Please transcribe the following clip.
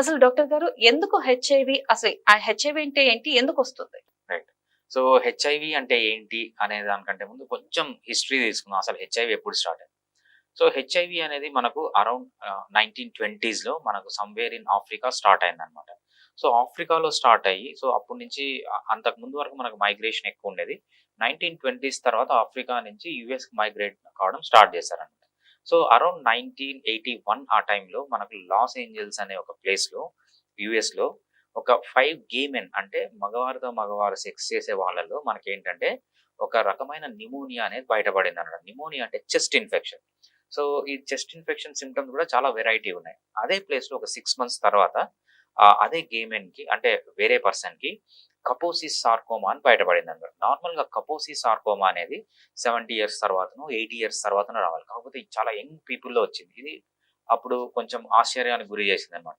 అసలు డాక్టర్ గారు ఎందుకు హెచ్ఐవి? అసలు ఆ హెచ్ఐవి అంటే ఏంటి? ఎందుకు వస్తుంది? రైట్ సో హెచ్ఐవి అంటే ఏంటి అనే దానికంటే ముందు కొంచెం హిస్టరీ తీసుకుందాం. అసలు హెచ్ఐవి ఎప్పుడు స్టార్ట్ అయింది? సో హెచ్ఐవి అనేది మనకు అరౌండ్ నైన్టీన్ ట్వంటీస్లో మనకు సమ్వేర్ ఇన్ ఆఫ్రికా స్టార్ట్ అయింది అనమాట సో ఆఫ్రికాలో స్టార్ట్ అయ్యి సో అప్పటి నుంచి అంతకు ముందు వరకు మనకు మైగ్రేషన్ ఎక్కువ ఉండేది. నైన్టీన్ ట్వంటీస్ తర్వాత ఆఫ్రికా నుంచి యుఎస్కి మైగ్రేట్ కావడం స్టార్ట్ చేశారనమాట so around nineteen eighty one ఆ టైంలో మనకు లాస్ ఏంజల్స్ అనే ఒక ప్లేస్లో యుఎస్లో ఒక ఫైవ్ గేమెన్ అంటే మగవారితో మగవారు సెక్స్ చేసే వాళ్ళలో మనకి ఏంటంటే ఒక రకమైన నిమోనియా అనేది బయటపడింది అనమాట నిమోనియా అంటే చెస్ట్ ఇన్ఫెక్షన్. సో ఈ చెస్ట్ ఇన్ఫెక్షన్ సిమ్టమ్స్ కూడా చాలా వెరైటీ ఉన్నాయి. అదే ప్లేస్లో ఒక సిక్స్ మంత్స్ తర్వాత అదే గేమెన్కి కి అంటే వేరే పర్సన్కి కపోసిస్ సార్కోమా అని బయటపడింది అనమాట నార్మల్గా కపోసిస్ సార్కోమా అనేది సెవెంటీ ఇయర్స్ తర్వాతనో ఎయిటీ ఇయర్స్ తర్వాతనో రావాలి. కాకపోతే ఇది చాలా యంగ్ పీపుల్లో వచ్చింది. ఇది అప్పుడు కొంచెం ఆశ్చర్యానికి గురి చేసింది అనమాట